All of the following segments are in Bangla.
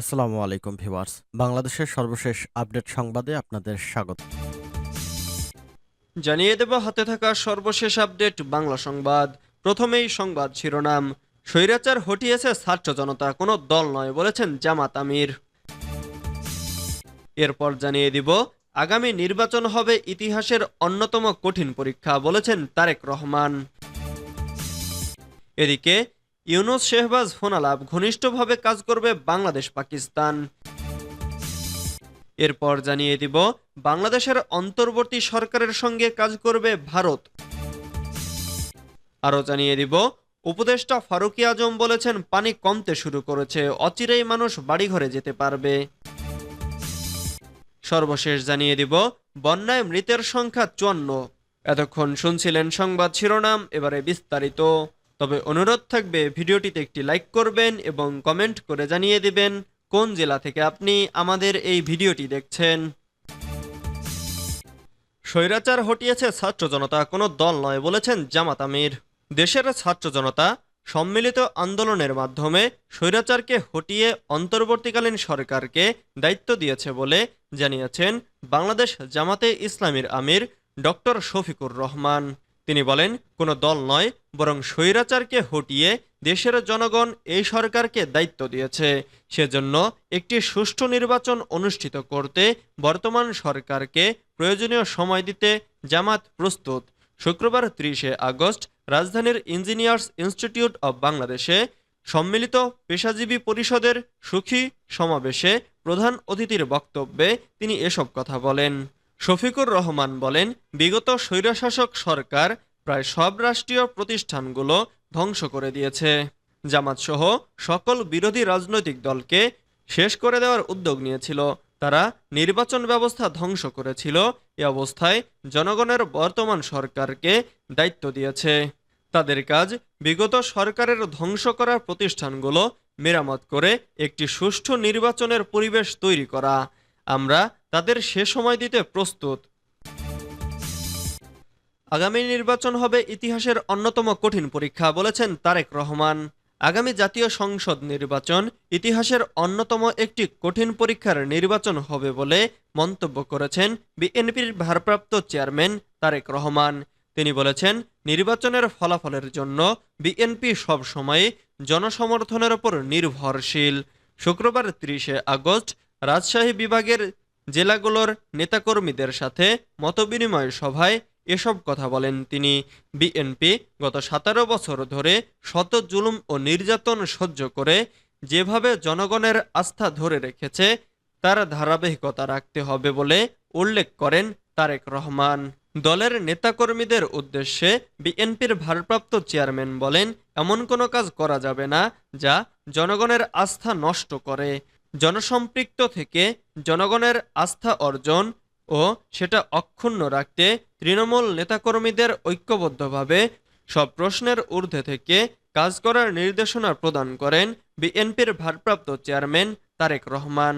আসসালামু আলাইকুম ভিউয়ার্স। বাংলাদেশের সর্বশেষ আপডেট সংবাদে আপনাদের স্বাগত। জানিয়ে দেব, হাতে থাকা সর্বশেষ আপডেট বাংলা সংবাদ। প্রথমেই সংবাদ শিরোনাম। স্বৈরাচার হটিয়েছে ছাত্র জনতা, কোনো দল নয় বলেছেন জামাত আমির। এরপর জানিয়ে দিব, আগামী নির্বাচন হবে ইতিহাসের অন্যতম কঠিন পরীক্ষা বলেছেন তারেক রহমান। এদিকে ইউনুস শেহবাজ ফোনালাভ ঘনিষ্ঠভাবে কাজ করবে বাংলাদেশ পাকিস্তান। এরপর জানিয়ে দিব, বাংলাদেশের অন্তর্বর্তী সরকারের সঙ্গে কাজ করবে ভারত। আরও জানিয়ে দিব, উপদেষ্টা ফারুকি আজম বলেছেন, পানি কমতে শুরু করেছে, অচিরেই মানুষ বাড়িঘরে যেতে পারবে। সর্বশেষ জানিয়ে দিব, বন্যায় মৃতের সংখ্যা চুয়ান্ন। এতক্ষণ শুনছিলেন সংবাদ শিরোনাম, এবারে বিস্তারিত। তবে অনুরোধ থাকবে ভিডিওটিতে একটি লাইক করবেন এবং কমেন্ট করে জানিয়ে দিবেন কোন জেলা থেকে আপনি আমাদের এই ভিডিওটি দেখছেন। স্বৈরাচার হটিয়েছে ছাত্র জনতা, কোনো দল নয় বলেছেন জামাত আমির। দেশের ছাত্র জনতা সম্মিলিত আন্দোলনের মাধ্যমে স্বৈরাচারকে হটিয়ে অন্তর্বর্তীকালীন সরকারকে দায়িত্ব দিয়েছে বলে জানিয়েছেন বাংলাদেশ জামাতে ইসলামীর আমির ডক্টর শফিকুর রহমান। তিনি বলেন, কোনো দল নয়, বরং স্বৈরাচারকে হটিয়ে দেশের জনগণ এই সরকারকে দায়িত্ব দিয়েছে। সেজন্য একটি সুষ্ঠু নির্বাচন অনুষ্ঠিত করতে বর্তমান সরকারকে প্রয়োজনীয় সময় দিতে জামাত প্রস্তুত। শুক্রবার ত্রিশে আগস্ট রাজধানীর ইঞ্জিনিয়ার্স ইনস্টিটিউট অব বাংলাদেশে সম্মিলিত পেশাজীবী পরিষদের সুখী সমাবেশে প্রধান অতিথির বক্তব্যে তিনি এসব কথা বলেন। শফিকুর রহমান বলেন, বিগত স্বৈরশাসক সরকার প্রায় সব রাষ্ট্রীয় প্রতিষ্ঠানগুলো ধ্বংস করে দিয়েছে। জামাতসহ সকল বিরোধী রাজনৈতিক দলকে শেষ করে দেওয়ার উদ্যোগ নিয়েছিল। তারা নির্বাচন ব্যবস্থা ধ্বংস করেছিল। এ অবস্থায় জনগণের বর্তমান সরকারকে দায়িত্ব দিয়েছে। তাদের কাজ বিগত সরকারের ধ্বংস করা প্রতিষ্ঠানগুলো মেরামত করে একটি সুষ্ঠু নির্বাচনের পরিবেশ তৈরি করা। আমরা তাদের সে সময় দিতে প্রস্তুত। আগামী নির্বাচন হবে ইতিহাসের অন্যতম কঠিন পরীক্ষা, বলেছেন তারেক রহমান। আগামী জাতীয় সংসদ নির্বাচন ইতিহাসের অন্যতম একটি কঠিন পরীক্ষার নির্বাচন হবে বলে মন্তব্য করেছেন বিএনপির ভারপ্রাপ্ত চেয়ারম্যান তারেক রহমান। তিনি বলেছেন, নির্বাচনের ফলাফলের জন্য বিএনপি সবসময় জনসমর্থনের ওপর নির্ভরশীল। শুক্রবার ত্রিশে আগস্ট রাজশাহী বিভাগের জেলাগুলোর নেতাকর্মীদের সাথে মতবিনিময় সভায় এসব কথা বলেন তিনি। বিএনপি গত সতেরো বছর ধরে শত জুলুম ও নির্যাতন সহ্য করে যেভাবে জনগণের আস্থা ধরে রেখেছে, তার ধারাবাহিকতা রাখতে হবে বলে উল্লেখ করেন তারেক রহমান। দলের নেতাকর্মীদের উদ্দেশ্যে বিএনপির ভারপ্রাপ্ত চেয়ারম্যান বলেন, এমন কোনো কাজ করা যাবে না যা জনগণের আস্থা নষ্ট করে। জনসম্পৃক্ত থেকে জনগণের আস্থা অর্জন ও সেটা অক্ষুণ্ণ রাখতে তৃণমূল নেতাকর্মীদের ঐক্যবদ্ধভাবে সব প্রশ্নের ঊর্ধ্বে থেকে কাজ করার নির্দেশনা প্রদান করেন বিএনপির ভারপ্রাপ্ত চেয়ারম্যান তারেক রহমান।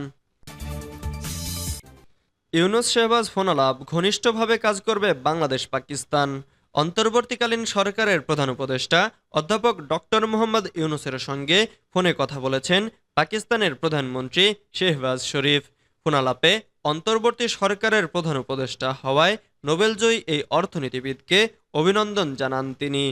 ইউনুস শেহবাজ ফোনালাভ ঘনিষ্ঠভাবে কাজ করবে বাংলাদেশ পাকিস্তান। অন্তর্বর্তীকালীন সরকারের প্রধান উপদেষ্টা অধ্যাপক ডক্টর মোহাম্মদ ইউনুসের সঙ্গে ফোনে কথা বলেছেন পাকিস্তানের প্রধানমন্ত্রী শেহবাজ শরীফ ফোনালাপে অন্তর্বর্তী সরকারের প্রধান উপদেষ্টা হওয়ায় নোবেলজয়ী এই অর্থনীতিবিদকে অভিনন্দন জানান তিনি।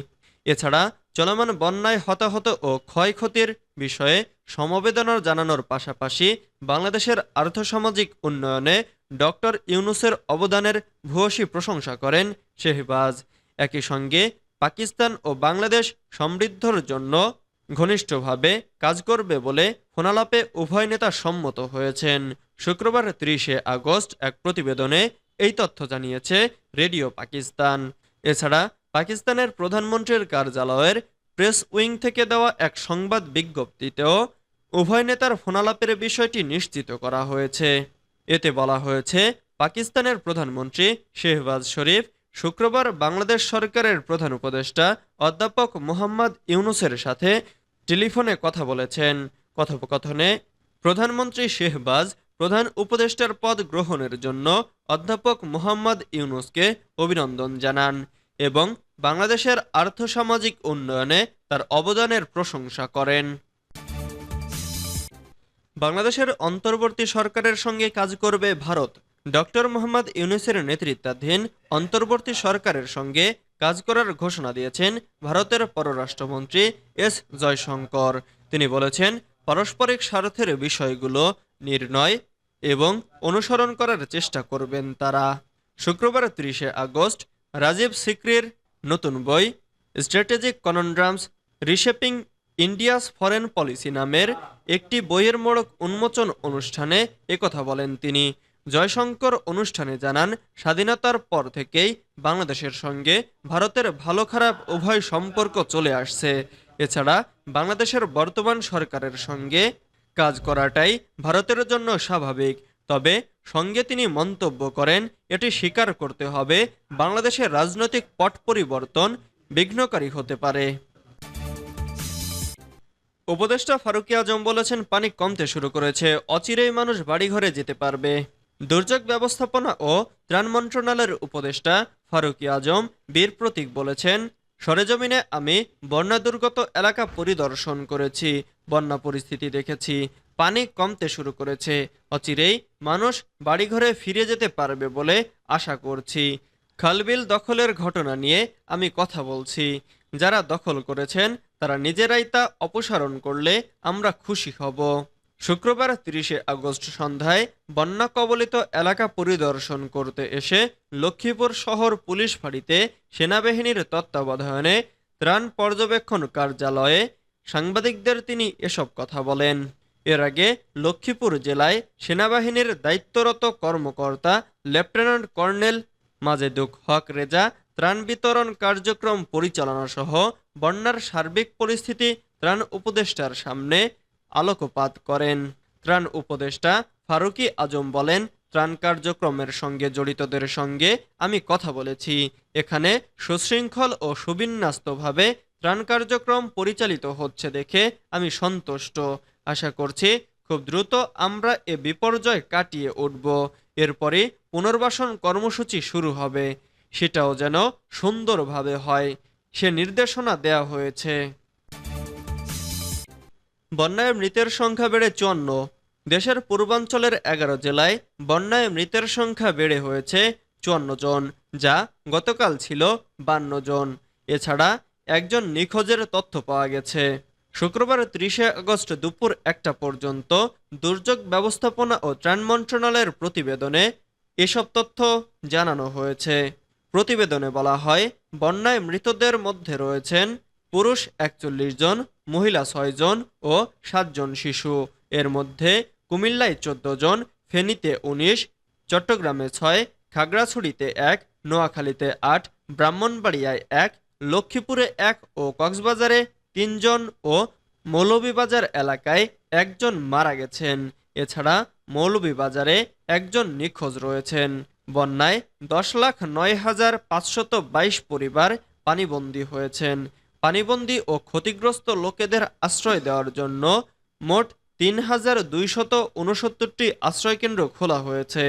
এছাড়া চলমান বন্যায় হতাহত ও ক্ষয়ক্ষতির বিষয়ে সমবেদনা জানানোর পাশাপাশি বাংলাদেশের আর্থসামাজিক উন্নয়নে ডক্টর ইউনুসের অবদানের ভূয়সী প্রশংসা করেন শেহবাজ। একই সঙ্গে পাকিস্তান ও বাংলাদেশ সমৃদ্ধর জন্য ঘনিষ্ঠভাবে কাজ করবে বলে ফোনালাপে উভয় নেতা সম্মত হয়েছেন। শুক্রবার ত্রিশে আগস্ট এক প্রতিবেদনে এই তথ্য জানিয়েছে রেডিও পাকিস্তান। এছাড়া পাকিস্তানের প্রধানমন্ত্রীর কার্যালয়ের প্রেস উইং থেকে দেওয়া এক সংবাদ বিজ্ঞপ্তিতেও উভয় নেতার ফোনালাপের বিষয়টি নিশ্চিত করা হয়েছে। এতে বলা হয়েছে, পাকিস্তানের প্রধানমন্ত্রী শেহবাজ শরীফ শুক্রবার বাংলাদেশ সরকারের প্রধান উপদেষ্টা অধ্যাপক মোহাম্মদ ইউনুসের সাথে টেলিফোনে কথা বলেছেন। কথোপকথনে প্রধানমন্ত্রী শেহবাজ প্রধান উপদেষ্টার পদ গ্রহণের জন্য অধ্যাপক মোহাম্মদ ইউনুসকে অভিনন্দন জানান এবং বাংলাদেশের আর্থসামাজিক উন্নয়নে তার অবদানের প্রশংসা করেন। বাংলাদেশের অন্তর্বর্তী সরকারের সঙ্গে কাজ করবে ভারত। ডক্টর মোহাম্মদ ইউনুসের নেতৃত্বাধীন অন্তর্বর্তী সরকারের সঙ্গে কাজ করার ঘোষণা দিয়েছেন ভারতের পররাষ্ট্রমন্ত্রী এস জয়শঙ্কর। তিনি বলেছেন, পারস্পরিক স্বার্থের বিষয়গুলো নির্ণয় এবং অনুসরণ করার চেষ্টা করবেন তারা। শুক্রবার তিরিশে আগস্ট রাজীব সিক্রির নতুন বই, strategic conundrums, reshaping India's foreign policy নামের একটি বইয়ের মোড়ক উন্মোচন অনুষ্ঠানে একথা বলেন তিনি। জয়শঙ্কর অনুষ্ঠানে জানান, স্বাধীনতার পর থেকেই বাংলাদেশের সঙ্গে ভারতের ভালো খারাপ উভয় সম্পর্ক চলে আসছে। এছাড়া বাংলাদেশের বর্তমান সরকারের সঙ্গে কাজ করাটাই ভারতের জন্য স্বাভাবিক। তবে সঙ্গে তিনি মন্তব্য করেন, এটি স্বীকার করতে হবে, বাংলাদেশের রাজনৈতিক পট পরিবর্তন বিঘ্নকারী হতে পারে। উপদেষ্টা ফারুকি আজম বলেছেন, পানি কমতে শুরু করেছে, অচিরেই মানুষ বাড়িঘরে যেতে পারবে। দুর্যোগ ব্যবস্থাপনা ও ত্রাণ মন্ত্রণালয়ের উপদেষ্টা ফারুকি আজম বীর প্রতীক বলেছেন, সরেজমিনে আমি বন্যা দুর্গত এলাকা পরিদর্শন করেছি, বন্যা পরিস্থিতি দেখেছি, পানি কমতে শুরু করেছে, অচিরেই মানুষ বাড়িঘরে ফিরে যেতে পারবে বলে আশা করছি। খালবিল দখলের ঘটনা নিয়ে আমি কথা বলছি। যারা দখল করেছেন, তারা নিজেরাই তা অপসারণ করলে আমরা খুশি হব। শুক্রবার তিরিশে আগস্ট সন্ধ্যায় বন্যা কবলিত এলাকা পরিদর্শন করতে এসে লক্ষ্মীপুর শহর পুলিশ ফাঁড়িতে সেনাবাহিনীর তত্ত্বাবধানে ত্রাণ পর্যবেক্ষণ কার্যালয়ে সাংবাদিকদের তিনি এসব কথা বলেন। এর আগে লক্ষ্মীপুর জেলায় সেনাবাহিনীর দায়িত্বরত কর্মকর্তা লেফটেন্যান্ট কর্নেল মাজেদুক হক রেজা ত্রাণ বিতরণ কার্যক্রম পরিচালনা সহ বন্যার সার্বিক পরিস্থিতি ত্রাণ উপদেষ্টার সামনে আলোকপাত করেন। ত্রাণ উপদেষ্টা ফারুকি আজম বলেন, ত্রাণ কার্যক্রমের সঙ্গে জড়িতদের সঙ্গে আমি কথা বলেছি। এখানে সুশৃঙ্খল ও সুবিন্যস্তভাবে ত্রাণ কার্যক্রম পরিচালিত হচ্ছে দেখে আমি সন্তুষ্ট। আশা করছি খুব দ্রুত আমরা এ বিপর্যয় কাটিয়ে উঠব। এরপরে পুনর্বাসন কর্মসূচি শুরু হবে। সেটাও যেন সুন্দরভাবে হয়। সে নির্দেশনা দেয়া হয়েছে। বন্যায় মৃতের সংখ্যা বেড়ে চুয়ান্ন। দেশের পূর্বাঞ্চলের এগারো জেলায় বন্যায় মৃতের সংখ্যা বেড়ে হয়েছে চুয়ান্ন জন, যা গতকাল ছিল বান্ন জন। এছাড়া একজন নিখোঁজের তথ্য পাওয়া গেছে। শুক্রবার ত্রিশে আগস্ট দুপুর একটা পর্যন্ত দুর্যোগ ব্যবস্থাপনা ও ত্রাণ মন্ত্রণালয়ের প্রতিবেদনে এসব তথ্য জানানো হয়েছে। প্রতিবেদনে বলা হয়, বন্যায় মৃতদের মধ্যে রয়েছেন পুরুষ একচল্লিশ জন মহিলা ছয় জন ও সাতজন শিশু। এর মধ্যে কুমিল্লায় চোদ্দ জন, ফেনীতে উনিশ, চট্টগ্রামে ছয়, খাগড়াছড়িতে এক, নোয়াখালীতে আট, ব্রাহ্মণবাড়িয়ায় এক, লক্ষ্মীপুরে এক ও কক্সবাজারে তিনজন ও মৌলভীবাজার এলাকায় একজন মারা গেছেন। এছাড়া মৌলভীবাজারে একজন নিখোঁজ রয়েছেন। বন্যায় দশ লাখ নয় হাজার পাঁচশত বাইশ পরিবার পানিবন্দী হয়েছেন। পানিবন্দী ও ক্ষতিগ্রস্ত লোকেদের আশ্রয় দেওয়ার জন্য মোট তিন হাজার দুইশত উনসত্তরটি আশ্রয়কেন্দ্র খোলা হয়েছে।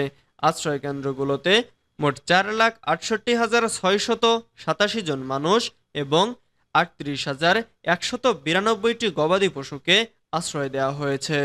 আশ্রয়কেন্দ্রগুলোতে মোট চার লাখ আটষট্টি হাজার ছয়শত সাতাশি জন মানুষ এবং আটত্রিশ হাজার একশত বিরানব্বইটি গবাদি পশুকে আশ্রয় দেওয়া হয়েছে।